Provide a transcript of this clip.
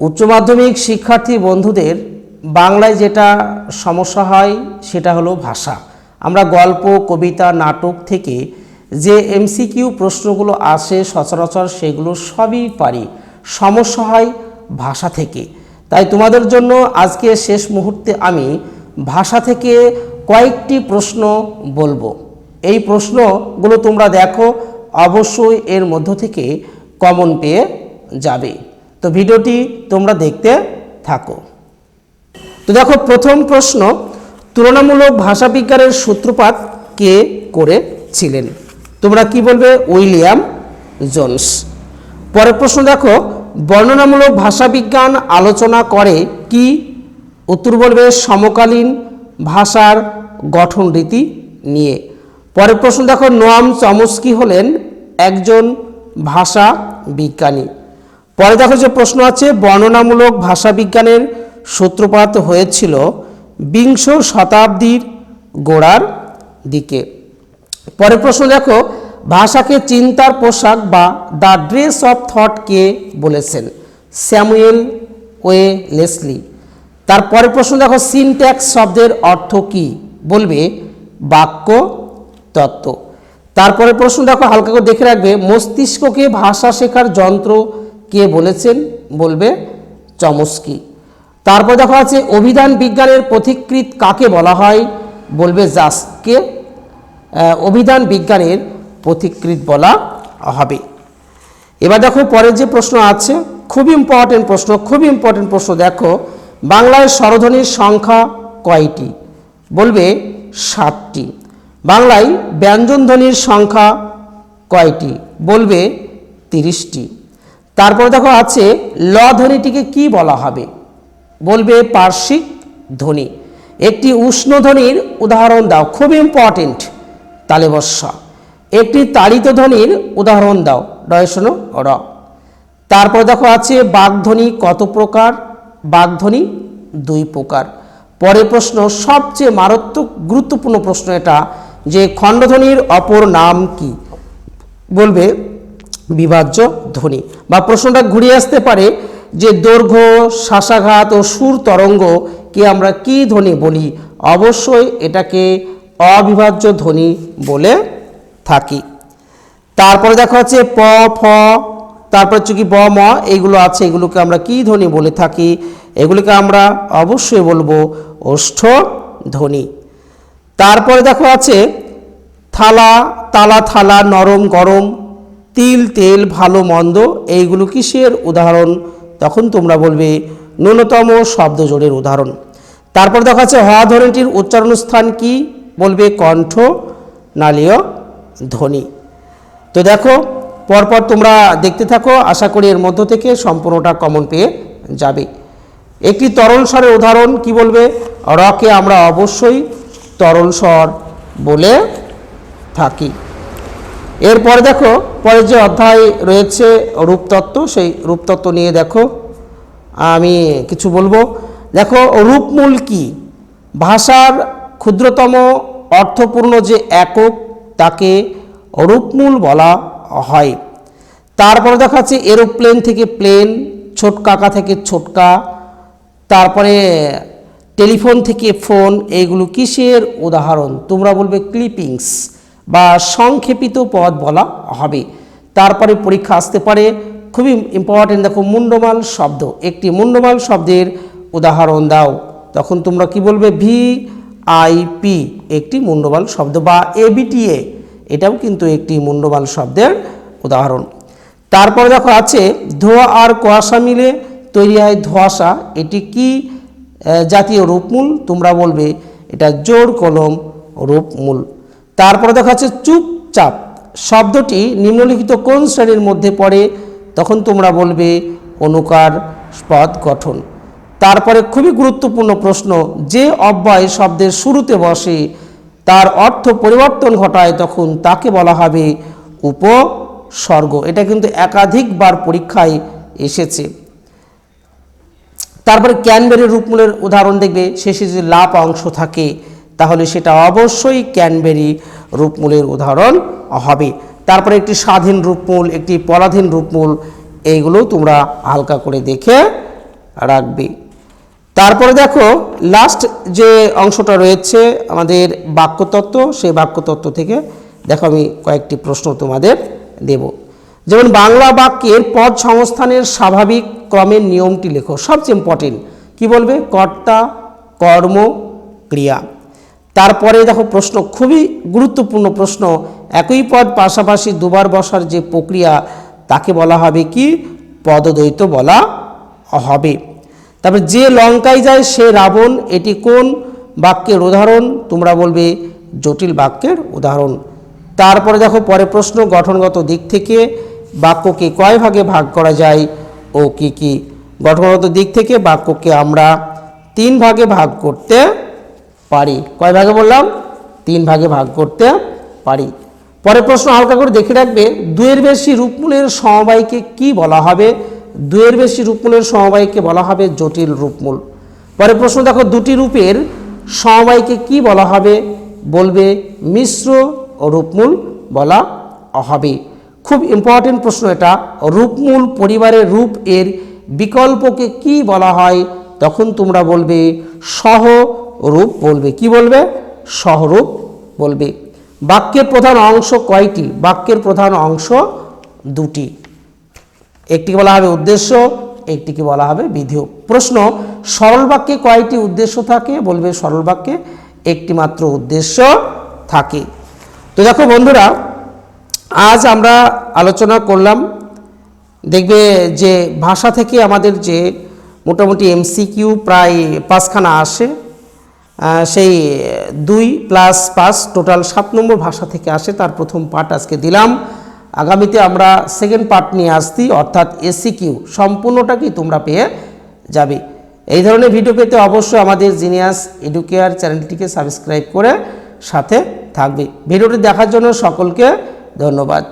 উচ্চ মাধ্যমিক শিক্ষার্থী বন্ধুদের বাংলায় যেটা সমস্যা হয়, সেটা হলো ভাষা। আমরা গল্প, কবিতা, নাটক থেকে যে এমসিকিউ প্রশ্নগুলো আসে সচরাচর সেগুলো সবই পারি। সমস্যা হয় ভাষা থেকে। তাই তোমাদের জন্য আজকে শেষ মুহূর্তে আমি ভাষা থেকে কয়েকটি প্রশ্ন বলব। এই প্রশ্নগুলো তোমরা দেখো, অবশ্যই এর মধ্য থেকে কমন পেয়ে যাবে। তো ভিডিওটি তোমরা দেখতে থাকো। তো দেখো, প্রথম প্রশ্ন, তুলনামূলক ভাষাবিজ্ঞানের সূত্রপাত কে করেছিলেন? তোমরা কি বলবে? William Jones. পরের প্রশ্ন দেখো, বর্ণনামূলক ভাষাবিজ্ঞান আলোচনা করে কি? উত্তর বলবে, সমকালীন ভাষার গঠন রীতি নিয়ে। পরের প্রশ্ন দেখো, নোয়াম চমস্কি হলেন একজন ভাষা বিজ্ঞানী পরে দেখো যে প্রশ্ন আছে, বর্ণনামূলক ভাষাবিজ্ঞানের সূত্রপাত হয়েছিল বিংশ শতাব্দীর গোড়ার দিকে। পরের প্রশ্ন দেখো, ভাষাকে চিন্তার পোশাক বা দ্য ড্রেস অফ থট কে বলেছেন? Samuel Wesley. তারপরে প্রশ্ন দেখো, সিনট্যাক্স শব্দের অর্থ কি? বলবে, বাক্য, তত্ত্ব। তারপরে প্রশ্ন দেখো, হালকা করে দেখে রাখবে, মস্তিষ্ককে ভাষা শেখার যন্ত্র কে বলেছেন? বলবে চমস্কি। তারপর দেখো আছে, অভিধান বিজ্ঞানের পথিকৃত কাকে বলা হয়? বলবে জাসকে অভিধান বিজ্ঞানের পথিকৃত বলা হবে। এবার দেখো পরের যে প্রশ্ন আছে, খুব ইম্পর্টেন্ট প্রশ্ন, খুব ইম্পর্টেন্ট প্রশ্ন দেখো, বাংলায় স্বরধ্বনির সংখ্যা কয়টি? বলবে সাতটি। বাংলায় ব্যঞ্জনধ্বনির সংখ্যা কয়টি? বলবে তিরিশটি। তারপরে দেখো আছে, ল ধ্বনিটিকে কি বলা হবে? বলবে পার্শ্বিক ধ্বনি। একটি উষ্ণ ধ্বনির উদাহরণ দাও, খুব ইম্পর্টেন্ট তালে বর্ষা একটি তাড়িত ধ্বনির উদাহরণ দাও ডয়সন র। তারপর দেখো আছে বাগধ্বনি কত প্রকার? বাগধ্বনি দুই প্রকার। পরের প্রশ্ন, সবচেয়ে মারাত্মক গুরুত্বপূর্ণ প্রশ্ন এটা, যে খণ্ডধ্বনির অপর নাম কি? বলবে বিভাজ্য ধ্বনি। বা প্রশ্নটা ঘুরিয়ে আসতে পারে যে দৈর্ঘ্য শ্বাসাঘাত ও সুর তরঙ্গ কে আমরা কি ধ্বনি বলি? অবশ্যই এটাকে অবিভাজ্য ধ্বনি বলে থাকি। তারপরে দেখা হচ্ছে প, ফ, তারপর হচ্ছে কি ব, ম এইগুলো আছে, এগুলোকে আমরা কি ধ্বনি বলে থাকি? এগুলিকে আমরা অবশ্যই বলব ওষ্ঠ ধ্বনি। তারপরে দেখো আছে থালা, তালা, থালা, নরম, গরম তিল, তেল, ভালো, মন্দ, এইগুলো কিসের উদাহরণ? তখন তোমরা বলবে, ন্যূনতম শব্দ জোড়ের উদাহরণ। তারপর দেখা যাচ্ছে হ ধ্বনিটির উচ্চারণ স্থান কি? বলবে, কণ্ঠ, নালীয়, ধ্বনি। তো দেখো, পরপর তোমরা দেখতে থাকো, আশা করি এর মধ্য থেকে সম্পূর্ণটা কমন পেয়ে যাবে। একটি তরল স্বরের উদাহরণ কি বলবে? রকে আমরা অবশ্যই তরল স্বর বলে থাকি। এরপরে দেখো, পরের যে অধ্যায় রয়েছে, রূপতত্ত্ব, সেই রূপতত্ত্ব নিয়ে দেখো। আমি কিছু বলব। দেখো, রূপমূল কি? ভাষার ক্ষুদ্রতম অর্থপূর্ণ যে একক, তাকে রূপমূল বলা হয়। তারপরে দেখা যাচ্ছে এরোপ্লেন থেকে প্লেন ছোটকাকা থেকে ছোটকা, তারপরে টেলিফোন থেকে ফোন এইগুলো কিসের উদাহরণ? তোমরা বলবে ক্লিপিংস। বা সংক্ষেপিত পদ বলা হবে। তারপরে পরীক্ষা আসতে পারে। খুবই ইম্পর্টেন্ট দেখো, মুন্ডমাল শব্দ। একটি মুন্ডমাল শব্দের উদাহরণ দাও। তখন তোমরা কি বলবে? ভি আই পি একটি মুন্ডমাল শব্দ বা এবিটিএ এটাও কিন্তু একটি মুন্ডমাল শব্দের উদাহরণ। তারপরে দেখো আছে, ধোয়া আর কুয়াশা মিলে তৈরি হয় ধোয়াশা। এটি কি? জাতীয় রূপমূল? তোমরা বলবে, এটা জোর কলম রূপমূল। তারপরে দেখা যাচ্ছে চুপচাপ। শব্দটি নিম্নলিখিত কোন শ্রেণির মধ্যে পড়ে? তখন তোমরা বলবে অনুকার পদ গঠন। তারপরে খুবই গুরুত্বপূর্ণ প্রশ্ন, যে অব্যয় শব্দের শুরুতে বসে, তার অর্থ পরিবর্তন ঘটায় তখন তাকে বলা হবে উপসর্গ। এটা কিন্তু একাধিকবার পরীক্ষায় এসেছে। তারপরে ক্যানবেরির রূপমূলের উদাহরণ দেখবে, শেষে যদি লাভ অংশ থাকে তাহলে সেটা অবশ্যই ক্যানবেরি রূপমূলের উদাহরণ হবে। তারপরে একটি স্বাধীন রূপমূল, একটি পরাধীন রূপমূল, এইগুলো তোমরা হালকা করে দেখে রাখবে। তারপরে দেখো লাস্ট যে অংশটা রয়েছে আমাদের বাক্যতত্ত্ব, সেই বাক্যতত্ত্ব থেকে দেখো আমি কয়েকটি প্রশ্ন তোমাদের দেব। যেমন, বাংলা বাক্যের পদ সংস্থানের স্বাভাবিক ক্রমের নিয়মটি লেখো। সবচেয়ে ইম্পর্টেন্ট কি বলবে? কর্তা, কর্ম, ক্রিয়া। তারপরে দেখো প্রশ্ন, খুবই গুরুত্বপূর্ণ প্রশ্ন, একই পদ পাশাপাশি দুবার বসার যে প্রক্রিয়া, তাকে বলা হবে কি? পদদ্বৈত বলা হবে। তারপর যে লঙ্কায় যায় সে রাবণ, এটি কোন বাক্যের উদাহরণ? তোমরা বলবে জটিল বাক্যের উদাহরণ। তারপরে দেখো পরে প্রশ্ন, গঠনগত দিক থেকে বাক্যকে কয় ভাগে ভাগ করা যায় ও কি কি? গঠনগত দিক থেকে বাক্যকে আমরা তিন ভাগে ভাগ করতে পারি। কয় ভাগে বললাম? তিন ভাগে ভাগ করতে পারি। পরের প্রশ্ন হালকা করে দেখে রাখবে দুয়ের বেশি রূপমূলের সমবায়কে কি বলা হবে? দুয়ের বেশি রূপমূলের সমবায়কে বলা হবে জটিল রূপমূল। পরের প্রশ্ন, দেখো, দুটি রূপের সমবায়কে কি বলা হবে? বলবে, মিশ্র রূপমূল বলা হবে। খুব ইম্পর্টেন্ট প্রশ্ন এটা। রূপমূল পরিবারের রূপ এর বিকল্পকে কি বলা হয়? তখন তোমরা বলবে, সহ রূপ বলবে। কি বলবে? সহরূপ বলবে। বাক্যের প্রধান অংশ কয়টি? বাক্যের প্রধান অংশ দুটি। একটিকে বলা হবে উদ্দেশ্য, একটিকে বলা হবে বিধেয় প্রশ্ন, সরল বাক্যে কয়টি উদ্দেশ্য থাকে? বলবে সরল বাক্যে একটি মাত্র উদ্দেশ্য থাকে। তো দেখো বন্ধুরা, আজ আমরা আলোচনা করলাম, দেখবে যে ভাষা থেকে আমাদের যে মোটামুটি এমসিকিউ প্রায় পাঁচখানা আসে। সেই দুই প্লাস পাঁচ টোটাল সাত নম্বর ভাষা থেকে আসে, তার প্রথম পার্ট আজকে দিলাম। আগামীতে আমরা সেকেন্ড পার্ট নিয়ে আসছি, অর্থাৎ এসি কিউ সম্পূর্ণটাকেই তোমরা পেয়ে যাবে। এই ধরনের ভিডিও পেতে অবশ্যই আমাদের জিনিয়াস এডুকেয়ার চ্যানেলটিকে সাবস্ক্রাইব করে সাথে থাকবে। ভিডিওটি দেখার জন্য সকলকে ধন্যবাদ।